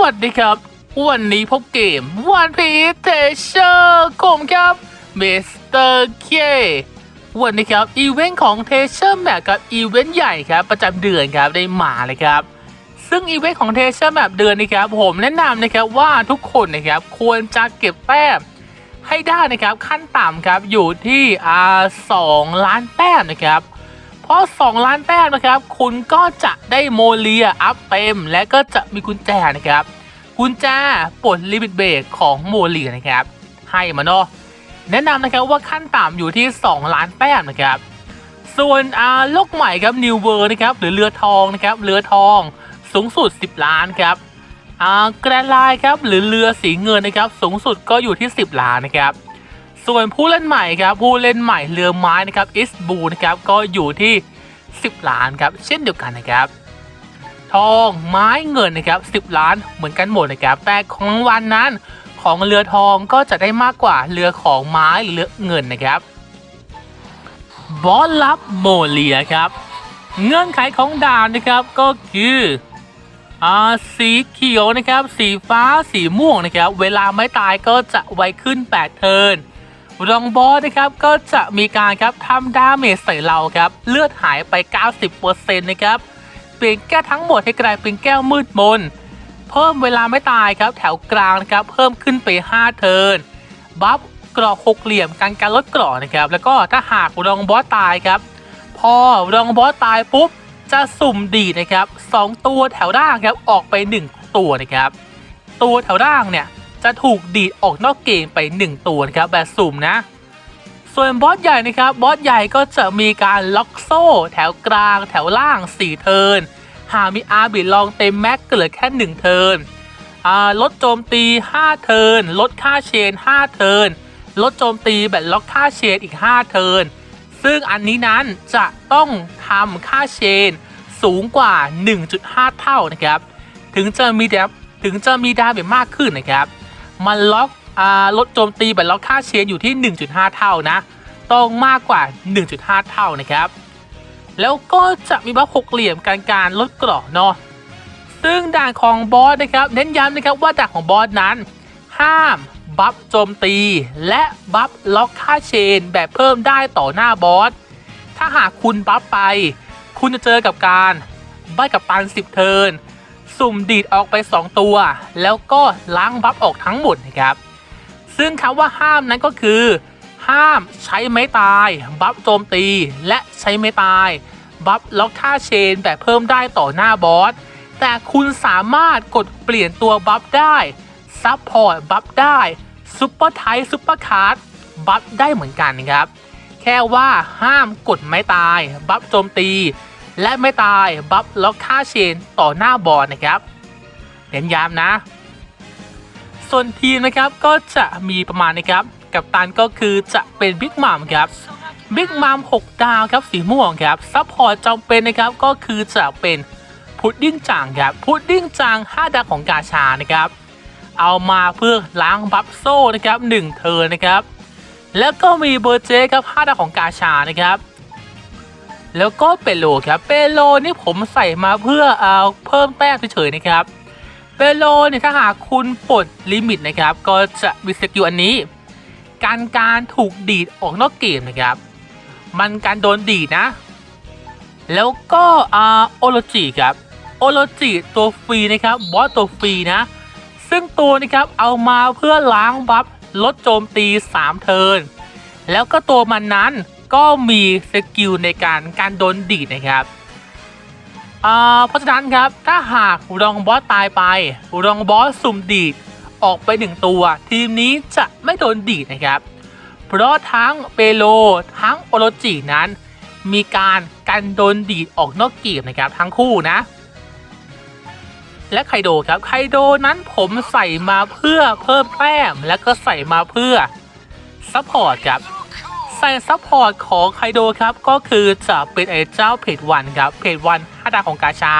วัสดีครับ วันนี้พบเกมวันพีเทเชอร์กลมครับเมสเตอร์เควันนี้ครับ อีเวนต์ของเทเชอร์แมปกับอีเวนต์ใหญ่ครับประจำเดือนครับได้มาเลยครับ ซึ่งอีเวนต์ของเทเชอร์แมปเดือนนี้ครับ ผมแนะนำนะครับว่าทุกคนนะครับควรจะเก็บแต้มให้ได้นะครับขั้นต่ำครับอยู่ที่อ่าสองล้านแต้มนะครับ ราะ 2 ล้านแต้มนะครับ คุณก็จะได้โมเลียอัพเต็ม และก็จะมีกุญแจนะครับกุญแจปลดลิมิตเบรกของโมเลียนะครับ ให้มาเนาะแนะนำนะครับว่าขั้นต่ำอยู่ที่ 2 ล้านแต้มนะครับ ส่วนอาโลกใหม่ครับนิวเวอร์นะครับหรือเรือทองนะครับเรือทองสูงสุด 10 ล้านครับอาแกรนไลน์ครับหรือเรือสีเงินนะครับสูงสุดก็อยู่ที่ 10 ล้านนะครับส่วนผู้เล่นใหม่ครับผู้เล่นใหม่เรือไม้นะครับอิสบูนะครับก็อยู่ที่ 10 ล้านครับ เช่นเดียวกันนะครับ ทองไม้เงินนะครับ 10 ล้านเหมือนกันหมดนะครับ แต่ของรางวัลนั้นของเรือทองก็จะได้มากกว่าเรือของไม้หรือเรือเงินนะครับ บอสลับโมเลียครับ เงื่อนไขของด่านนะครับก็คืออ่าสีเขียวนะครับ สีฟ้าสีม่วงนะครับ เวลาไม่ตายก็จะไวขึ้น 8 เทิร์น รองบอสนะครับก็จะมีการครับทำดาเมจใส่เราครับ เลือดหายไป 90%นะครับ เปลี่ยนแก้วทั้งหมดให้กลายเป็นแก้วมืดมน เพิ่มเวลาไม่ตายครับแถวกลางนะครับเพิ่มขึ้นไป 5 เทิร์น บัฟกรอกหกเหลี่ยมการการลดกรอกนะครับ แล้วก็ถ้าหากรองบอสตายครับ พอรองบอสตายปุ๊บจะสุ่มดีนะครับสองตัวแถวล่างครับออกไป 1 ตัวนะครับ ตัวแถวล่างเนี่ย จะถูกดีดออกนอกเกมไป 1 ตัวครับแบบสุ่มนะ ส่วนบอสใหญ่นะครับบอสใหญ่ก็จะมีการล็อกโซ่แถวกลาง แถวล่าง 4 เทิร์นหากมีอาร์บิดลองเต็มแม็กก็เหลือแค่ 1 เทิร์นอ่าลดโจมตี 5 เทิร์นลดค่าเชน 5 เทิร์นลดโจมตีแบบล็อกค่าเชนอีก 5 เทิร์นซึ่งอันนี้นั้นจะต้องทำค่าเชนสูงกว่า 1.5 เท่านะครับ ถึงจะมีดาถึงจะมีดาเมจมากขึ้นนะครับ มันล็อกอ่าลดโจมตีแบบล็อกค่าเชนอยู่ที่ 1.5 เท่านะ ต้องมากกว่า 1.5 เท่านะครับ แล้วก็จะมีบัฟหกเหลี่ยมการการลดกราะเนาะซึ่งด่านของบอสนะครับเน้นย้ำนะครับว่าด่านของบอสนั้น ห้ามบัฟโจมตี และบัฟล็อกค่าเชนแบบเพิ่มได้ต่อหน้าบอส ถ้าหากคุณบัฟไป คุณจะเจอกับการใบกับปัน10 เทิร์น สุ่มดีดออกไป 2 ตัว แล้วก็ล้างบัฟออกทั้งหมดนะครับ ซึ่งคำว่าห้ามนั้นก็คือ ห้ามใช้ไม้ตาย บัฟโจมตี และใช้ไม้ตาย บัฟล็อกท่าเชนแบบเพิ่มได้ต่อหน้าบอส แต่คุณสามารถกดเปลี่ยนตัวบัฟได้ซับพอร์ตบัฟได้ซุปเปอร์ไทซุปเปอร์คาร์ดบัฟได้เหมือนกันนะครับ แค่ว่าห้ามกดไม้ตาย บัฟโจมตี และไม่ตายบัฟล็อกค่าเชนต่อหน้าบอลนะครับเน้นย้ำนะ ส่วนทีมนะครับก็จะมีประมาณนะครับกับตันก็คือจะเป็นบิ๊กมัมครับบิ๊กมัม6ดาวครับสีม่วงครับซัพพอร์ตจำเป็นนะครับก็คือจะเป็นพุดดิ้งจางครับพุดดิ้งจาง5ดาวของกาชานะครับ เอามาเพื่อล้างบัฟโซ่นะครับ1เทิร์นนะครับ แล้วก็มีเบอร์เจครับ5ดาวของกาชานะครับ แล้วก็เปโลครับ เปโลนี่ผมใส่มาเพื่อเอาเพิ่มแต้มเฉยๆนะครับ เปโลเนี่ยถ้าหากคุณปลดลิมิตนะครับ ก็จะมีสกิลอันนี้ การการถูกดีดออกนอกเกมนะครับ มันการโดนดีดนะ แล้วก็อ่าโอโรจิครับโอโรจิตัวฟรีนะครับบอสตัวฟรีนะ ซึ่งตัวนะครับเอามาเพื่อล้างบัฟลดโจมตี 3 เทิร์นแล้วก็ตัวมันนั้น ก็มีสกิลในการการโดนดีดนะครับอ่าเพราะฉะนั้นครับถ้าหากรองบอสตายไป รองบอสสุ่มดีดออกไปหนึ่งตัว ทีมนี้จะไม่โดนดีดนะครับ เพราะทั้งเปโลทั้งโอโรจินั้น มีการกันโดนดีดออกนอกเกมนะครับทั้งคู่นะ และไคโดครับไคโดนั้นผมใส่มาเพื่อเพิ่มแต้มและก็ใส่มาเพื่อซัพพอร์ตครับ ใส่ซัพพอร์ตของไคโดครับก็คือจะเป็นไอ้เจ้าเพจวันครับเพจวันห้าดาวของกาชา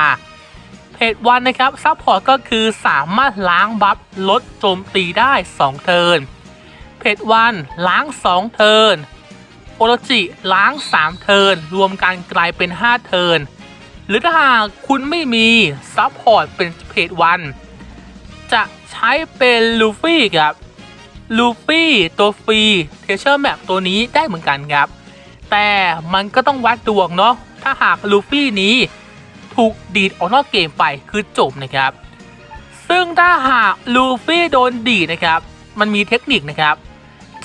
เพจวันนะครับซัพพอร์ตก็คือสามารถล้างบัฟลดโจมตีได้ 2 เทิร์นเพจวันล้าง 2 เทิร์นโอโรจิล้าง 3 เทิร์นรวมกันกลายเป็น 5 เทิร์นหรือถ้าหากคุณไม่มีซัพพอร์ตเป็นเพจวันจะใช้เป็นลูฟี่ครับ ลูฟี่ตัวฟรีเทเชอร์แมปตัวนี้ได้เหมือนกันครับ แต่มันก็ต้องวัดดวงเนาะถ้าหากลูฟี่นี้ถูกดีดออกนอกเกมไปคือจบนะครับ ซึ่งถ้าหากลูฟี่โดนดีดนะครับ มันมีเทคนิคนะครับ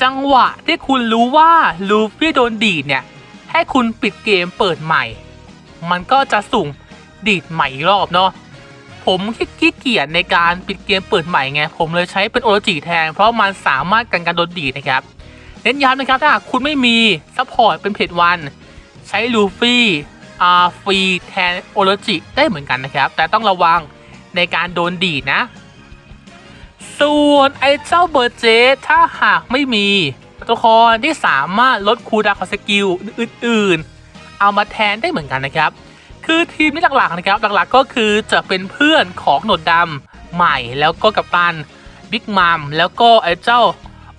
จังหวะที่คุณรู้ว่าลูฟี่โดนดีดเนี่ยให้คุณปิดเกมเปิดใหม่ มันก็จะสุ่มดีดใหม่อีกรอบเนาะ ผมขี้เกียจในการปิดเกมเปิดใหม่ไง ผมเลยใช้เป็นโอโรจิแทน เพราะมันสามารถกันการโดนดีนะครับ เน้นย้ำนะครับ ถ้าหากคุณไม่มีซัพพอร์ตเป็นเพจวัน ใช้ลูฟี่อาฟรีแทนโอโรจิได้เหมือนกันนะครับ แต่ต้องระวังในการโดนดีนะ ส่วนไอ้เจ้าเบอร์เจถ้าหากไม่มีตัวละครที่สามารถลดคูลดาวน์ของสกิลอื่น ๆ เอามาแทนได้เหมือนกันนะครับ คือทีมนี้หลักๆนะครับหลักๆก็คือจะเป็นเพื่อนของหนวดดำใหม่แล้วก็กัปตันบิ๊กมัมแล้วก็ไอ้เจ้า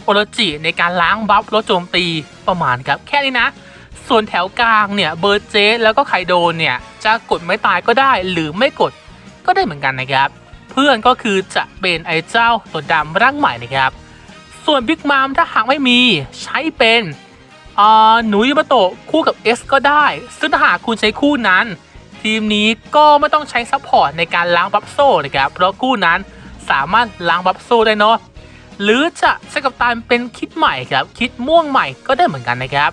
โอโรจิในการล้างบัฟลดโจมตีประมาณครับแค่นี้นะ ส่วนแถวกลางเนี่ยเบอร์เจสแล้วก็ไคโดเนี่ยจะกดไม่ตายก็ได้หรือไม่กดก็ได้เหมือนกันนะครับ เพื่อนก็คือจะเป็นไอ้เจ้าตัวดดำร่างใหม่นะครับ ส่วนบิ๊กมามถ้าหากไม่มีใช้เป็นหนูยูมาโตะคู่กับ S ก็ได้ ซึ่งถ้าหากคุณใช้คู่นั้น ทีมนี้ก็ไม่ต้องใช้ซัพพอร์ตในการล้างบัฟโซ่นะครับเพราะคู่นั้นสามารถล้างบัฟโซ่ได้เนาะหรือจะใช้กับตานเป็นคิดใหม่ครับคิดม่วงใหม่ก็ได้เหมือนกันนะครับ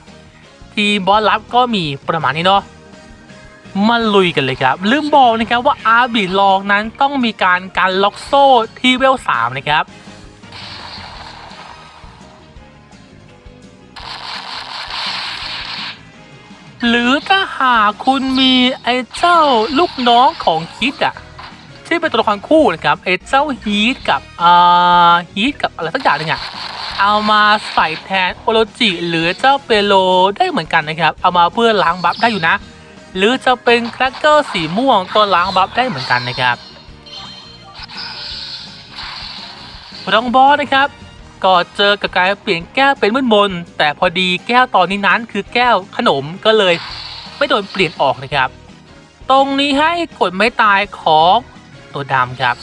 ทีมบอสลับก็มีประมาณนี้เนาะมาลุยกันเลยครับ ลืมบอกนะครับว่าอาร์บีลองนั้นต้องมีการการล็อกโซ่ที่เวล3นะครับ หรือถ้าหากคุณมีไอ้เจ้าลูกน้องของคิดอะที่เป็นตัวละครคู่นะครับไอ้เจ้าฮีทกับอ่าฮีทกับอะไรสักอย่างหนึงอะเอามาใส่แทนโอโรจิหรือเจ้าเปโลได้เหมือนกันนะครับ เอามาเพื่อล้างบัฟได้อยู่นะ หรือจะเป็นแครกเกอร์สีม่วงก็ล้างบัฟได้เหมือนกันนะครับรองบอสนะครับ ก็เจอกับการเปลี่ยนแก้วเป็นมืดมน แต่พอดีแก้วตอนนี้นั้นคือแก้วขนมก็เลยไม่โดนเปลี่ยนออกนะครับ ตรงนี้ให้กดไม่ตายของตัวดำครับ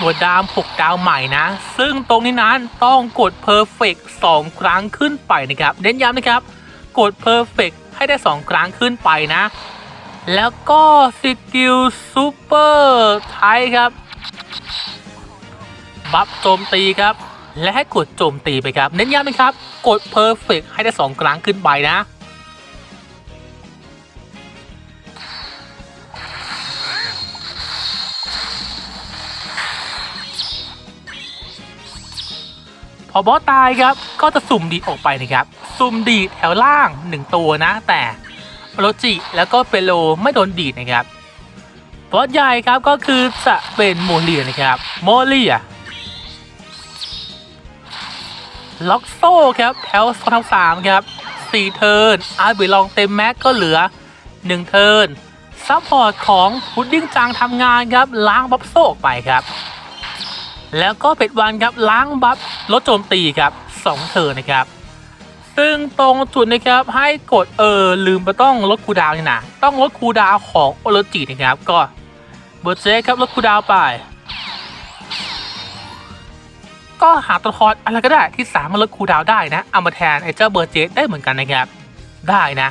ตัวดาม6ดาวใหม่นะ ซึ่งตรงนี้นั้นต้องกด Perfect 2ครั้งขึ้นไปนะครับเน้นย้ำนะครับ กด Perfect ให้ได้2ครั้งขึ้นไปนะ แล้วก็สกิลซูเปอร์ไทครับ บัฟโจมตีครับ และให้กดโจมตีไปครับ เน้นย้ำนะครับ กด Perfect ให้ได้ 2 ครั้งขึ้นไปนะ พอบอสตายครับก็จะสุ่มดีดออกไปนะครับ สุ่มดีดแถวล่าง 1 ตัวนะ แต่โรจิแล้วก็เปโลไม่โดนดีดนะครับบอสใหญ่ครับก็คือจะเป็นโมเลียนะครับ โมเลีย ล็อกโซ่ครับแถวสองแถวสามครับสี่เทิร์นอาร์บิลองเต็มแม็กก็เหลือ1เทิร์นซัพพอร์ตของพุดดิ้งจังทำงานครับล้างบัฟโซ่ไปครับ แล้วก็เป็ดวันครับล้างบัฟลดโจมตีครับ2เทิร์นนะครับ ซึ่งตรงจุดนะครับให้กดเออลืมไปต้องลดคูดาวนี่นะต้องลดคูดาวของโอโรจินะครับก็เบอร์เจครับลดคูดาวไป ก็หาตัวละครอะไรก็ได้ที่สามารถลดคูลดาวได้นะ เอามาแทนไอ้เจ้าเบอร์เจได้เหมือนกันนะครับ ได้นะ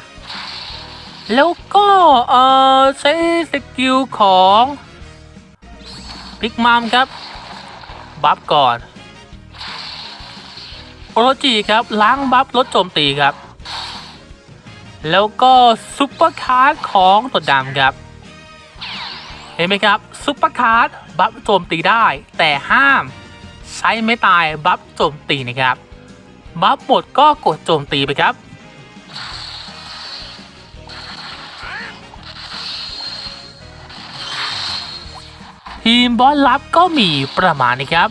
แล้วก็เออใช้สกิลของพิกมัมครับบัฟก่อนโอโรจิครับล้างบัฟลดโจมตีครับ แล้วก็ซุปเปอร์คาร์ดของตัวดำครับ เห็นไหมครับซุปเปอร์คาร์ดบัฟโจมตีได้แต่ห้าม ใช้ไม่ตายบัฟโจมตีนะครับบัฟหมดก็กดโจมตีไปครับ ทีมบอสลับก็มีประมาณนี้ครับ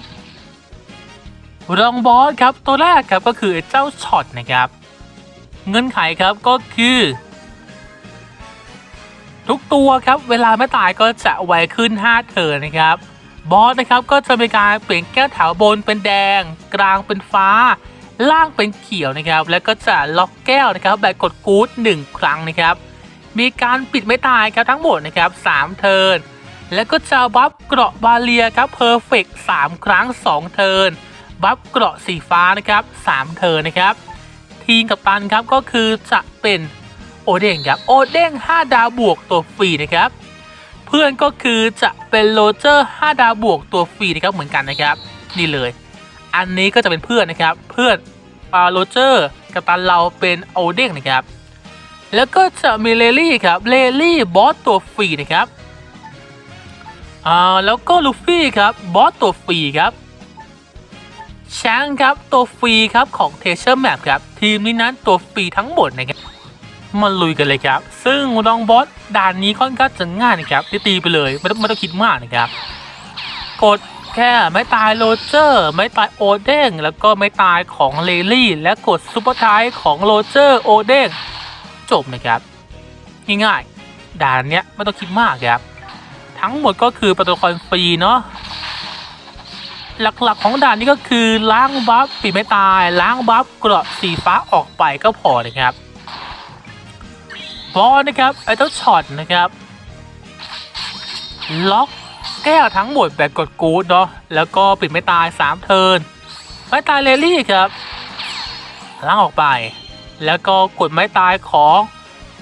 รองบอสครับตัวแรกครับก็คือเจ้าช็อตนะครับ เงื่อนไขครับก็คือ ทุกตัวครับเวลาไม่ตายก็จะไวขึ้น 5 เทิร์นนะครับ บอสนะครับก็จะมีการเปลี่ยนแก้วแถวบนเป็นแดง กลางเป็นฟ้า ล่างเป็นเขียวนะครับ แล้วก็จะล็อกแก้วนะครับแบบกดกู๊ด1ครั้งนะครับ มีการปิดไม่ตายครับทั้งหมดนะครับ3เทิร์นแล้วก็จะบัฟเกราะบาเลียครับเพอร์เฟกสามครั้ง 2 เทิร์นบัฟเกราะสีฟ้านะครับ3เทิร์นนะครับ ทีมกับตันครับก็คือจะเป็นโอเด้งครับโอเด้ง5 ดาวบวกตัวฟรีนะครับ พื่อนก็คือจะเป็นโรเจอร์5ดาวบวกตัวฟรีนะครับเหมือนกันนะครับ นี่เลย อันนี้ก็จะเป็นเพื่อนนะครับ เพื่อนอ่าโรเจอร์กับตันเราเป็นโอเด้งนะครับ แล้วก็จะมีเลลี่ครับเลลี่บอสตัวฟรีนะครับอ่าแล้วก็ลูฟี่ครับบอสตัวฟรีครับแชงครับตัวฟรีครับของเทเชอร์แมปครับทีมนี้นั้นตัวฟรีทั้งหมดนะครับ มาลุยกันเลยครับ ซึ่งรองบอสด่านนี้ค่อนข้างจะง่ายนะครับตีไปเลยไม่ต้องไม่ต้องคิดมากนะครับ กดแค่ไม่ตายโรเจอร์ ไม่ตายโอเด้งแล้วก็ไม่ตายของเลลี่ และกดซุปเปอร์ไทยของโรเจอร์โอเด้งจบนะครับ ง่ายๆด่านเนี้ยไม่ต้องคิดมากครับ ทั้งหมดก็คือประตูละครฟรีเนาะหลักๆของด่านนี้ก็คือล้างบัฟปีไม่ตาย ล้างบัฟกระสีฟ้าออกไปก็พอนะครับ บอลนะครับไอเจ้าช็อตนะครับ ล็อกแก้วทั้งหมดแบบกดกูดเนาะแล้วก็ปิดไม่ตาย 3 เทิร์นไม่ตายเลลี่ครับล้างออกไป แล้วก็กดไม่ตายของ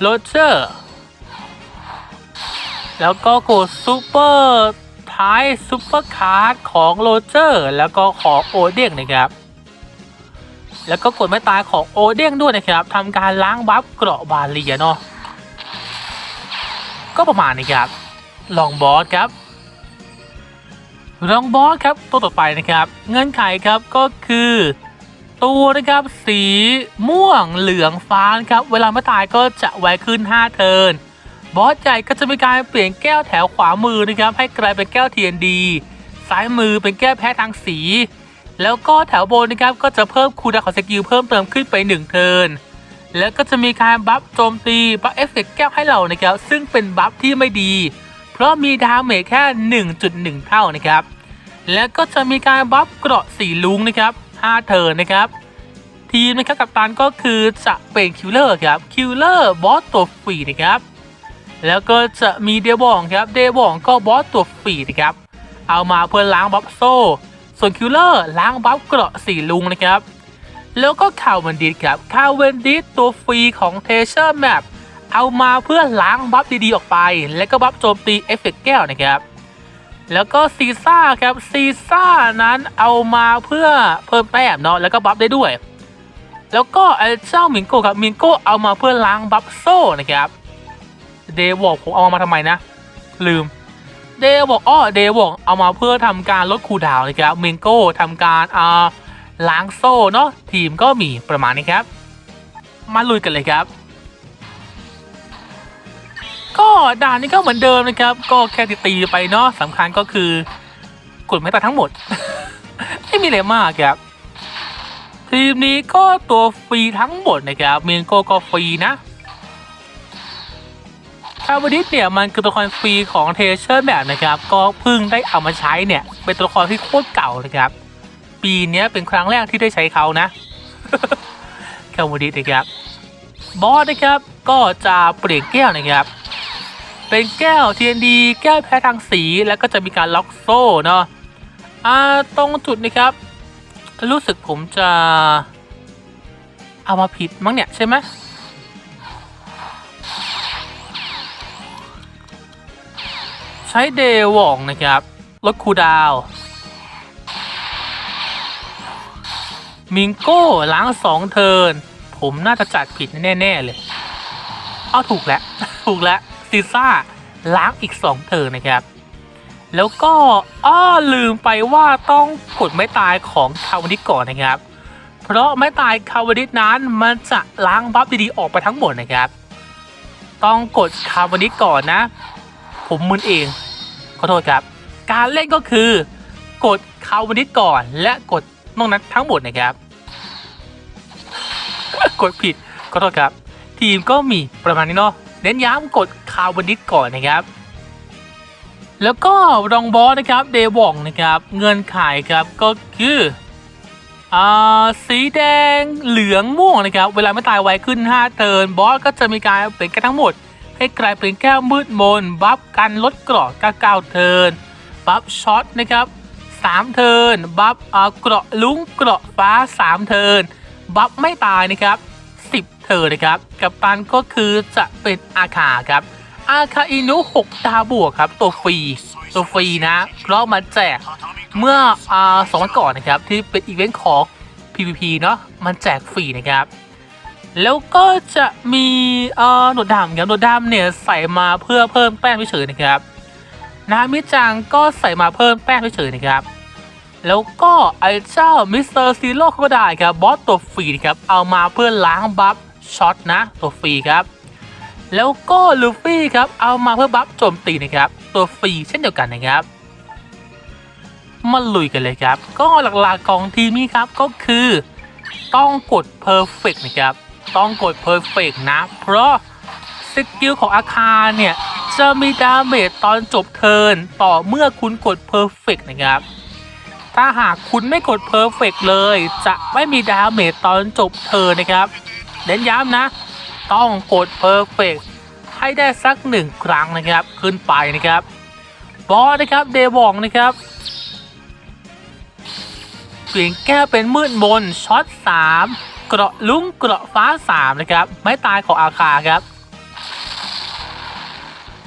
โรเจอร์แล้วก็กดซูเปอร์ท้ายซูเปอร์คาร์ดของโรเจอร์แล้วก็ของโอเด้งนะครับ แล้วก็กดไม่ตายของโอเด้งด้วยนะครับทำการล้างบัฟเกราะบาเลียเนาะ ก็ประมาณนี้ครับ ลองบอสครับ ลองบอสครับตัวต่อไปนะครับ เงื่อนไขครับก็คือ ตัวนะครับสีม่วงเหลืองฟ้านะครับ เวลาไม่ตายก็จะไวขึ้น 5 เทินบอสใหญ่ก็จะมีการเปลี่ยนแก้วแถวขวามือนะครับ ให้กลายเป็นแก้ว TND ซ้ายมือเป็นแก้วแพ้ทางสี แล้วก็แถวบนนะครับก็จะเพิ่มคูลดาของสกิลเพิ่มเติมขึ้นไป 1 เทิร์น แล้วก็จะมีการบัฟโจมตีบัฟเอฟเฟกต์แก้วให้เรานะครับซึ่งเป็นบัฟที่ไม่ดี เพราะมีดาเมจแค่ 1.1 เท่านะครับ แล้วก็จะมีการบัฟเกราะสีลุงนะครับ5เทิร์นนะครับ ทีมนะครับกับตันก็คือจะเป็นคิลเลอร์ครับคิลเลอร์บอสตัวฟรีนะครับ แล้วก็จะมีเดบองครับเดบองก็บอสตัวฟรีนะครับ เอามาเพื่อล้างบัฟโซ่ ส่วนคิลเลอร์ล้างบัฟเกราะสีลุงนะครับ แล้วก็คาเวนดิสครับคาเวนดิสตัวฟรีของเทเชอร์แมปเอามาเพื่อล้างบัฟดีๆออกไป และก็บัฟโจมตีเอฟเฟกต์แก้วนะครับ แล้วก็ซีซ่าครับซีซ่านั้นเอามาเพื่อเพิ่มแต้มเนาะแล้วก็บัฟได้ด้วย แล้วก็ไอ้เจ้ามิงโก้ครับมิงโก้เอามาเพื่อล้างบัฟโซ่นะครับเดวอกผมเอามาทำไมนะ ลืมเดวอกอ้อเดวอกเอามาเพื่อทำการลดคูดาวน์นะครับมิงโก้ทำการอ่า ล้างโซ่เนาะทีมก็มีประมาณนี้ครับ มาลุยกันเลยครับ ก็ด่านนี้ก็เหมือนเดิมนะครับ ก็แค่ตีๆไปเนาะสำคัญก็คือกดไม่ตายทั้งหมด ไม่มีอะไรมากครับ ทีมนี้ก็ตัวฟรีทั้งหมดนะครับเมนโกก็ฟรีนะคาร์บอดิสเนี่ยมันคือตัวละครฟรีของเทเชอร์แบบนะครับ ก็เพิ่งได้เอามาใช้เนี่ย เป็นตัวละครที่โคตรเก่าเลยครับ ปีนี้เป็นครั้งแรกที่ได้ใช้เขานะคาร์บอดิสนะครับบอสนะครับก็จะเปลี่ยนแก้วนะครับ เป็นแก้ว TND แก้วแพ้ทางสีแล้วก็จะมีการล็อกโซ่เนาะอ่าตรงจุดนะครับ รู้สึกผมจะเอามาผิดมั้งเนี่ยใช่ไหมใช้เดวองนะครับลดคูดาว มิงโก้ล้างสองเทิน ผมน่าจะจัดผิดแน่ ๆ เลย เอาถูกแล้ว ถูกแล้วซีซ่าล้างอีก2เทินนะครับ แล้วก็อ้อลืมไปว่าต้องกดไม้ตายของคาวานิสก่อนนะครับ เพราะไม้ตายคาวานิสนั้นมันจะล้างบัฟดีๆออกไปทั้งหมดนะครับ ต้องกดคาวานิสก่อนนะ ผมมึนเอง ขอโทษครับ การเล่นก็คือกดคาวานิสก่อนและกดนอกนั้นทั้งหมดนะครับ กดผิดขอโทษครับ ทีมก็มีประมาณนี้เนาะเน้นย้ำกดคาวานิสก่อนนะครับ แล้วก็รองบอสนะครับเดวองนะครับ เงินขายครับก็คืออ่าสีแดงเหลืองม่วงนะครับ เวลาไม่ตายไวขึ้น 5 เทิร์นบอสก็จะมีการเปลี่ยนกันทั้งหมด ให้กลายเป็นแก้วมืดมน บัฟกันลดเกราะกเก้าเทิร์นบัฟช็อตนะครับสามเทิร์นบัฟเอาเกราะลุ้งเกราะฟ้าสามเทิร์น บัฟไม่ตายนะครับสิบเทิร์นะครับ กับตันก็คือจะเป็นอาคาครับ อาคาอินุ 6 ดาวบวกครับ ตัวฟรี ตัวฟรีนะเพราะมาแจกเมื่ออ่าสองวันก่อนนะครับ ที่เป็นอีเวนต์ของ PVP เนาะมันแจกฟรีนะครับ แล้วก็จะมีเอ่อหนวดดำครับหนวดดำเนี่ยใส่มาเพื่อเพิ่มแต้มเฉยๆนะครับ นามิจังก็ใส่มาเพิ่มแต้มเฉยๆนะครับ แล้วก็ไอ้เจ้ามิสเตอร์ซีโร่ก็ได้ครับบอสตัวฟรีครับเอามาเพื่อล้างบัฟช็อตนะตัวฟรีครับ แล้วก็ลูฟี่ครับเอามาเพื่อบัฟโจมตีนะครับตัวฟรีเช่นเดียวกันนะครับมาลุยกันเลยครับ ก็หลักๆของทีมนี้ครับก็คือต้องกด perfect นะครับ ต้องกด perfect นะ เพราะสกิลของอาคารเนี่ย จะมีดาเมจตอนจบเทิร์นต่อเมื่อคุณกด perfect นะครับ ถ้าหากคุณไม่กด perfect เลย จะไม่มีดาเมจตอนจบเทิร์นะครับเน้นย้ำนะ ต้องกด perfect ให้ได้สักหนึ่งครั้งนะครับ ขึ้นไปนะครับ บอสนะครับเดวองนะครับเปลี่ยนแก้วเป็นมืดมนช็อต3เกราะลุ้งเกราะฟ้า 3 นะครับ ไม่ตายของอาคาครับ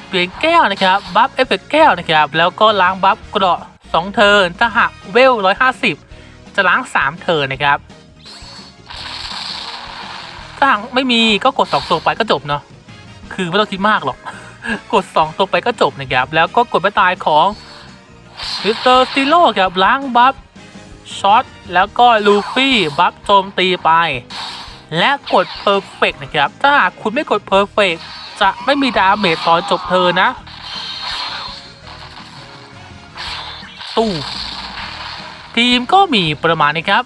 เปลี่ยนแก้วนะครับ บัฟเอฟเฟกต์แก้วนะครับ แล้วก็ล้างบัฟเกราะ 2 เทิร์นถ้าหากเวล 150 จะล้าง 3 เทิร์นนะครับ ถ้าหากไม่มีก็กด 2 ตัวไปก็จบเนาะคือไม่ต้องคิดมากหรอก กด 2 ตัวไปก็จบนะครับ แล้วก็กดไม่ตายของมิสเตอร์ซิโร่ครับล้างบัฟช็อตแล้วก็ลูฟี่บัฟโจมตีไป และกด Perfect นะครับ ถ้าหากคุณไม่กด Perfect จะไม่มีดาเมจตอนจบเธอนะ ตู้ ทีมก็มีประมาณนี้ครับ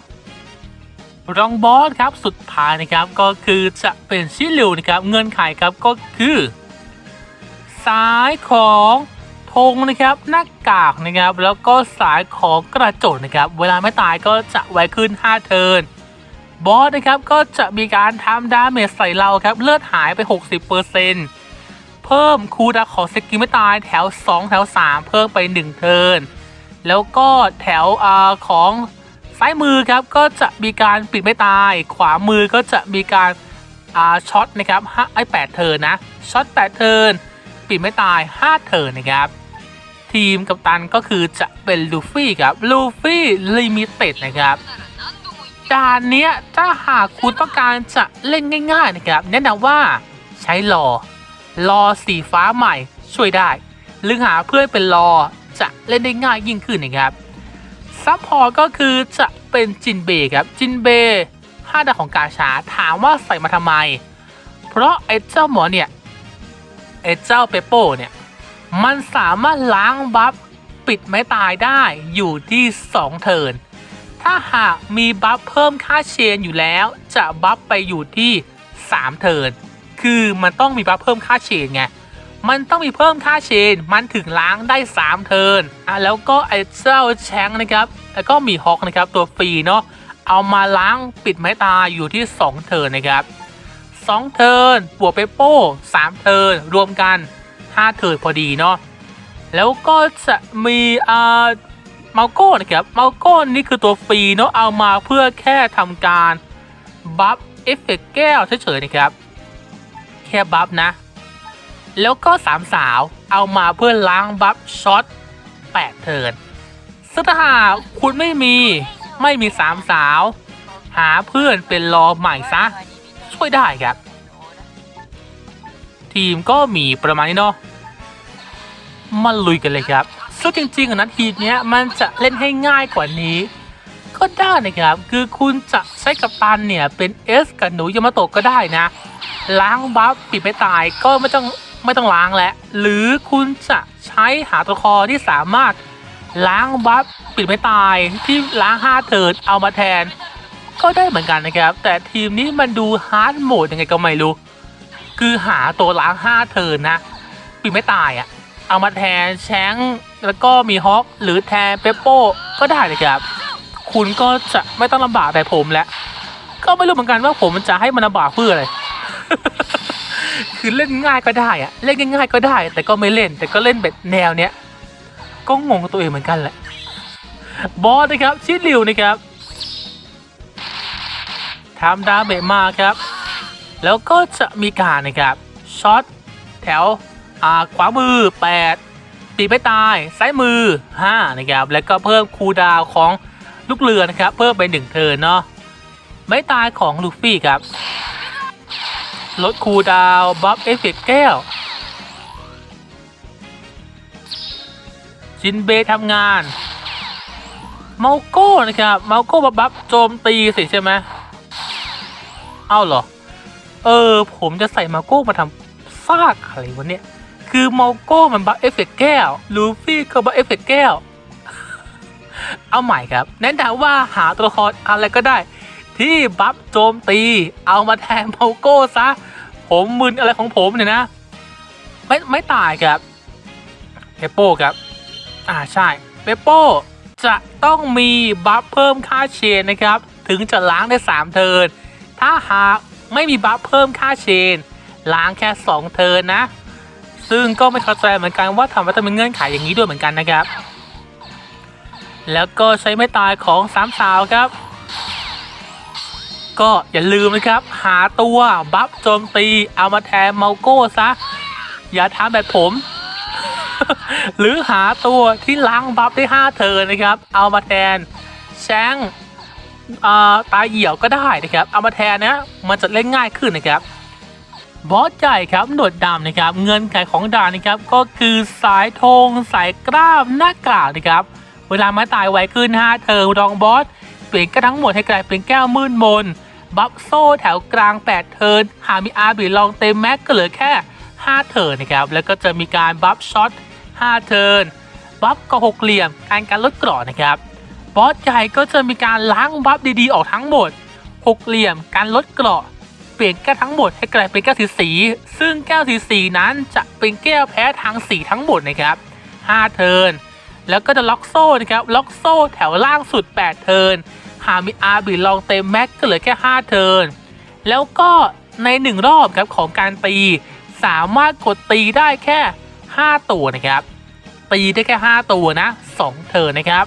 รองบอสครับสุดท้ายนะครับก็คือจะเป็นชิลิวนะครับ เงินไขครับก็คือ สายของธงนะครับหน้ากากนะครับ แล้วก็สายของกระจกนะครับ เวลาไม่ตายก็จะไว้ขึ้น 5 เทิร์นบอสนะครับก็จะมีการทำดาเมจใส่เราครับ เลือดหายไป 60%เพิ่มคูดาของสกิลไม่ตายแถว 2 แถว 3 เพิ่มไป 1 เทิร์น แล้วก็แถวอาของซ้ายมือครับก็จะมีการปิดไม่ตาย ขวามือก็จะมีการอ่าช็อตนะครับห้าไอ้แปดเทิร์นนะช็อตแปดเทิร์นปิดไม่ตาย 5 เทิร์นนะครับ ทีมกัปตันก็คือจะเป็นลูฟี่ครับลูฟี่ลิมิเต็ดนะครับด่านเนี้ยถ้าหากคุณต้องการจะเล่นง่าย ๆนะครับ แนะนำว่าใช้รอรอสีฟ้าใหม่ช่วยได้ หรือหาเพื่อนเป็นรอ จะเล่นได้ง่ายยิ่งขึ้นนะครับซัพพอร์ตก็คือจะเป็นจินเบครับจินเบห้าดาวของกาชาถามว่าใส่มาทำไม เพราะไอ้เจ้าหมอเนี่ยไอ้เจ้าเปโป้เนี่ยมันสามารถล้างบัฟปิดไม้ตายได้อยู่ที่ 2 เทิร์นถ้าหากมีบัฟเพิ่มค่าเชนอยู่แล้ว จะบัฟไปอยู่ที่ 3 เทิร์นคือมันต้องมีบัฟเพิ่มค่าเชนไง มันต้องมีเพิ่มค่าเชน มันถึงล้างได้ 3 เทิร์นอะแล้วก็ไอ้เจ้าแชงนะครับ แล้วก็มีฮอกนะครับตัวฟรีเนาะ เอามาล้างปิดไม้ตาอยู่ที่ 2 เทิร์นนะครับ 2 เทิร์นบวกเปโป้3เทิร์นรวมกัน 5 เทิร์นพอดีเนาะ แล้วก็จะมีอ่าเมาโก้นะครับ เมาโก้นี่คือตัวฟรีเนาะ เอามาเพื่อแค่ทำการบัฟเอฟเฟกต์แก้วเฉยๆนะครับ แค่บัฟนะ แล้วก็สามสาวเอามาเพื่อล้างบัฟช็อต8เทิร์นซึ่งถ้าหากคุณไม่มีไม่มีสามสาว หาเพื่อนเป็นรอใหม่ซะ ช่วยได้ครับ ทีมก็มีประมาณนี้เนาะมาลุยกันเลยครับซึ่งจริงๆอะนะทีมเนี้ยมันจะเล่นให้ง่ายกว่านี้ ก็ได้นะครับ คือคุณจะใช้กัปตันเนี่ยเป็นเอสกับหนูยามาโตะก็ได้นะ ล้างบัฟปิดไม่ตายก็ไม่ต้อง ไม่ต้องล้างแล้วหรือคุณจะใช้หาตัวคอที่สามารถล้างบัฟปิดไม่ตายที่ล้างห้าเทิร์นเอามาแทน ก็ได้เหมือนกันนะครับ แต่ทีมนี้มันดูฮาร์ดโหมดยังไงก็ไม่รู้ คือหาตัวล้างห้าเทิร์นะ ปิดไม่ตายอะ่ะ เอามาแทนแชงแล้วก็มีฮอกหรือแทนเปปโป้ก็ได้เลยครับ คุณก็จะไม่ต้องลำบากแต่ผมแล้วก็ไม่รู้เหมือนกันว่าผมจะให้มันลำบากเพื่ออะไร คือเล่นง่ายก็ได้อะเล่นง่ายๆก็ได้ แต่ก็ไม่เล่น แต่ก็เล่นแบบแนวเนี้ยก็งงตัวเองเหมือนกันแหละ บอสนะครับชิดริวนะครับทำดาเมจมาครับ แล้วก็จะมีการนะครับช็อตแถวอาขวามือ 8 ปีไม่ตาย ซ้ายมือ 5 นะครับ แล้วก็เพิ่มคูดาวของลูกเรือนะครับ เพิ่มไป1เทิร์นเนาะไม่ตายของลูฟี่ครับ ลดคูดาวบัฟเอฟเฟกแก้วจินเบย์ทำงาน เมาโก้นะครับ เมาโก้บัฟบัฟโจมตีสิใช่ไหมเอ้าเหรอ เออ ผมจะใส่เมาโก้มาทำซากอะไรวะเนี่ย คือเมาโก้มันบัฟเอฟเฟกแก้ว ลูฟี่ก็บัฟเอฟเฟกแก้ว เอาใหม่ครับ แนะนำว่าหาตัวละครอะไรก็ได้ ที่บัฟโจมตี เอามาแทนเมาโก้ซะ ผมมึนอะไรของผมเนี่ยนะ ไม่ไม่ตายครับเปโป้ครับ อ่าใช่เปโป้จะต้องมีบัฟเพิ่มค่าเชนนะครับ ถึงจะล้างได้ 3 เทิร์นถ้าหากไม่มีบัฟเพิ่มค่าเชน ล้างแค่ 2 เทิร์นนะ ซึ่งก็ไม่เข้าใจเหมือนกันว่าทำไมต้องมีเงื่อนไขอย่างนี้ด้วยเหมือนกันนะครับ แล้วก็ใช้ไม่ตายของสามสาวครับ ก็อย่าลืมนะครับ หาตัวบัฟโจมตีเอามาแทนเมาโก้ซะ อย่าทำแบบผม หรือหาตัวที่ล้างบัฟได้5เทินนะครับ เอามาแทนแชงตาเหี่ยวก็ได้นะครับ เอามาแทนนะมันจะเล่นง่ายขึ้นนะครับบอสใหญ่ครับหนวดดำนะครับเงินไขของด่านนะครับก็คือสายธงสายกล้ามหน้ากากนะครับ เวลาม้ตายไวขึ้น5เทิร์นรองบอสเปลี่ยนก็ทั้งหมดให้กลายเป็นแก้วมืดมน บัฟโซ่แถวกลาง 8 เทิร์น หากมีอาร์บีลองเต็มแม็กก็เหลือแค่ 5 เทิร์นนะครับ แล้วก็จะมีการบัฟช็อต 5 เทิร์น บัฟก็หกเหลี่ยม การการลดเกราะนะครับ บอสใหญ่ก็จะมีการล้างบัฟดีๆ ออกทั้งหมด หกเหลี่ยม การลดเกราะเปลี่ยนแก้วทั้งหมดให้กลายเป็นแก้วสีสี ซึ่งแก้วสีสีนั้นจะเป็นแก้วแพ้ทางสีทั้งหมดนะครับ 5 เทิร์น แล้วก็จะล็อกโซ่นะครับ ล็อกโซ่แถวล่างสุด 8 เทิร์น หากมีอาร์บิลองเต็มแม็กก็เหลือแค่ 5 เทิร์น แล้วก็ใน 1 รอบครับของการตี สามารถกดตีได้แค่ 5 ตัวนะครับ ตีได้แค่ 5 ตัวนะ 2 เทิร์นนะครับ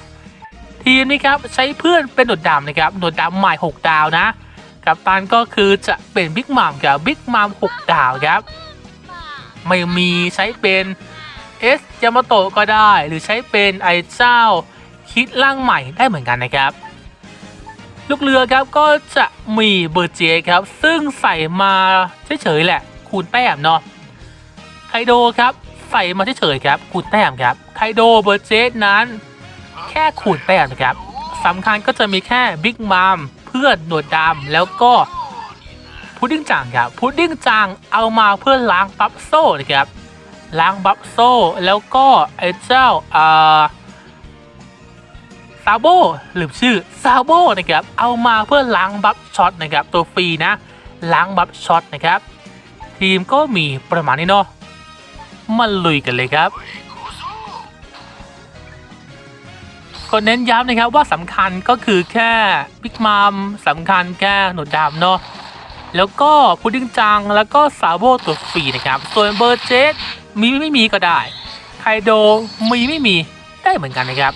ทีมนี้ครับใช้เพื่อนเป็นหนวดดำนะครับหนวดดำใหม่ 6 ดาวนะ กับตันก็คือจะเป็นบิ๊กมัมกับบิ๊กมัม6 ดาวครับ ไม่มีใช้เป็นเอสยามาโตะก็ได้ หรือใช้เป็นไอเจ้าคิดร่างใหม่ได้เหมือนกันนะครับ ลูกเรือครับก็จะมีเบอร์เจครับ ซึ่งใส่มาเฉยๆแหละ คูณแต้มเนาะไคโดครับใส่มาเฉยๆครับ คูณแต้มครับไคโดเบอร์เจนั้น แค่คูณแต้มนะครับสำคัญก็จะมีแค่บิ๊กมัมเพื่อนหนวดดำแล้วก็พุดดิ้งจังครับพุดดิ้งจังเอามาเพื่อล้างบัฟโซ่นะครับล้างบัฟโซ่แล้วก็ไอ้เจ้าอ่า ซาโบลืมชื่อซาโบนะครับเอามาเพื่อล้างบัฟช็อตนะครับตัวฟรีนะล้างบัฟช็อตนะครับทีมก็มีประมาณนี้เนาะมาลุยกันเลยครับก็เน้นย้ำนะครับว่าสำคัญก็คือแค่บิ๊กมัมสำคัญแค่หนวดดำเนาะแล้วก็พุดดิ้งจังแล้วก็ซาโบตัวฟรีนะครับ ส่วนเบอร์เจสมีไม่มีก็ได้ไคโดมีไม่มีได้เหมือนกันนะครับ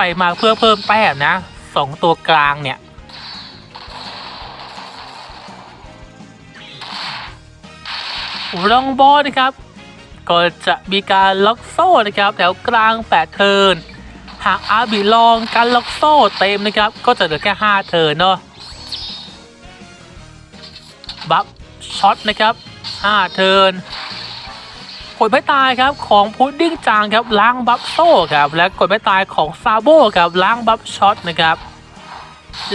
ส่มาเพื่อเพิ่มแต้มนะสองตัวกลางเนี่ยรองบอลนะครับ ก็จะมีการล็อกโซ่นะครับแถวกลาง8เทิร์นหากอาบิลองการล็อกโซ่เต็มนะครับ ก็จะเหลือแค่5เทิร์นเนาะบัฟช็อตนะครับ5เทิร์น กดไม่ตายครับของพุดดิ้งจางครับล้างบัฟโซ่ครับและกดไม่ตายของซาโบครับล้างบัฟช็อตนะครับ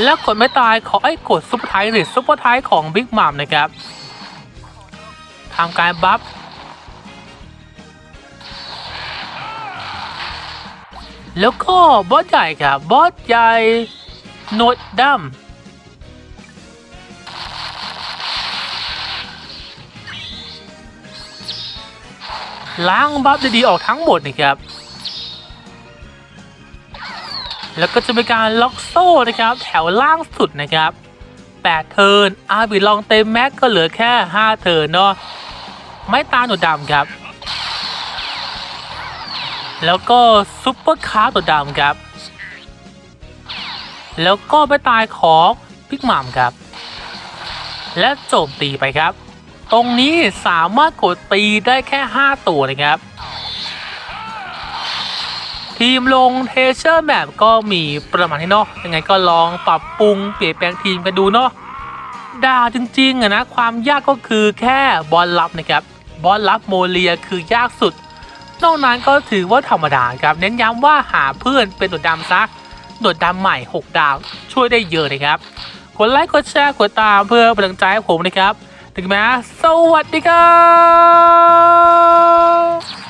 และกดไม่ตายของไอ้กดซุปเปอร์ไทยหรือซุปเปอร์ไทยของบิ๊กมัมนะครับทำการบัฟแล้วก็บอสใหญ่ครับบอสใหญ่โนดดำ ล้างบัฟดีๆออกทั้งหมดนะครับ แล้วก็จะเป็นการล็อกโซ่นะครับ แถวล่างสุดนะครับ 8 เทิร์นอาบิลองเต็มแม็กก็เหลือแค่ 5 เทิร์นเนาะไม่ตาหนวดดำครับ แล้วก็ซุปเปอร์คาร์ตัวดำครับ แล้วก็ไปตายของพิกหม่ำครับ และโจมตีไปครับ ตรงนี้สามารถกดตีได้แค่ 5 ตัวนะครับ ทีมลงเทเชอร์แมปก็มีประมาณนี้เนาะยังไงก็ลองปรับปรุงเปลี่ยนแปลงทีมกันดูเนาะดาวจริงๆอะนะความยากก็คือแค่บอลลับนะครับ บอลลับโมเลียคือยากสุด นอกนั้นก็ถือว่าธรรมดาครับ เน้นย้ำว่าหาเพื่อนเป็นหนวดดำซะหนวดดำใหม่ 6 ดาว ช่วยได้เยอะนะครับกดไลค์กดแชร์กดตามเพื่อเป็นกำลังใจให้ผมนะครับ ถึงหม้สวัสดีครับ